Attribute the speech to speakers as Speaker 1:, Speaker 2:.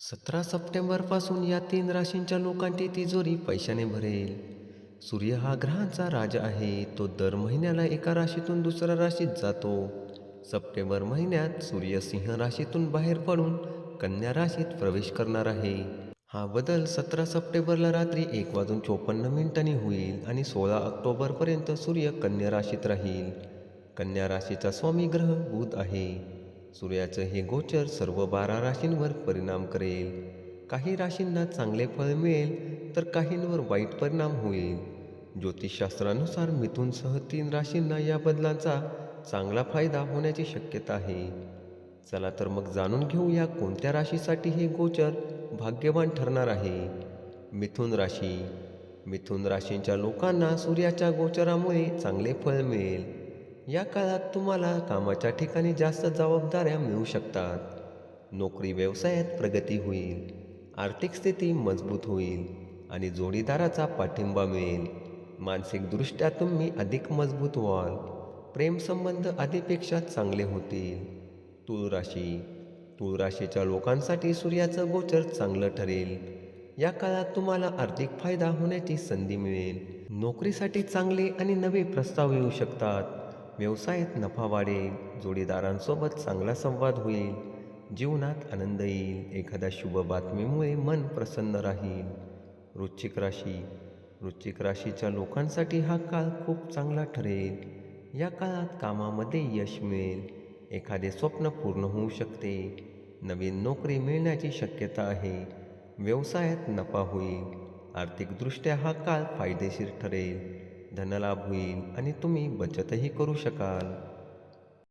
Speaker 1: सतरा सप्टेंबरपासून या तीन राशींच्या लोकांची तिजोरी पैशाने भरेल. सूर्य हा ग्रहांचा राजा आहे. तो दर महिन्याला एका राशीतून दुसऱ्या राशीत जातो. सप्टेंबर महिन्यात सूर्य सिंह राशीतून बाहेर पडून कन्या राशीत प्रवेश करणार आहे. हा बदल सतरा सप्टेंबरला रात्री एक वाजून चोपन्न मिनिटांनी होईल आणि सोळा ऑक्टोबरपर्यंत सूर्य कन्या राशीत राहील. कन्या राशीचा स्वामी ग्रह बुध आहे. सूर्याचं हे गोचर सर्व बारा राशींवर परिणाम करेल. काही राशींना चांगले फळ मिळेल तर काहींवर वाईट परिणाम होईल. ज्योतिषशास्त्रानुसार मिथुनसह तीन राशींना या बदलांचा चांगला फायदा होण्याची शक्यता आहे. चला तर मग जाणून घेऊया कोणत्या राशीसाठी हे गोचर भाग्यवान ठरणार आहे. मिथुन राशी. मिथुन राशींच्या लोकांना सूर्याच्या गोचरामुळे चांगले फळ मिळेल. या काळात तुम्हाला कामाच्या ठिकाणी जास्त जबाबदाऱ्या मिळू शकतात. नोकरी व्यवसायात प्रगती होईल. आर्थिक स्थिती मजबूत होईल आणि जोडीदाराचा पाठिंबा मिळेल. मानसिकदृष्ट्या तुम्ही अधिक मजबूत व्हाल. प्रेमसंबंध आधीपेक्षा चांगले होतील. तुळराशी राशी राशीच्या लोकांसाठी सूर्याचं गोचर चांगलं ठरेल. या काळात तुम्हाला आर्थिक फायदा होण्याची संधी मिळेल. नोकरीसाठी चांगले आणि नवे प्रस्ताव येऊ शकतात. व्यवसायात नफा वाढेल जोडीदारांसोबत चांगला संवाद होईल जीवनात आनंद येईल एखाद्या शुभ बातमीमुळे मन प्रसन्न राहील. वृश्चिक राशी वृश्चिक राशीच्या लोकांसाठी हा काळ खूप चांगला ठरेल. या काळात कामामध्ये यश मिळेल एखादे स्वप्न पूर्ण होऊ शकते. नवीन नोकरी मिळण्याची शक्यता आहे व्यवसायात नफा होईल. आर्थिकदृष्ट्या हा काळ फायदेशीर ठरेल. धनलाभ होईल आणि तुम्ही बचतही करू शकाल.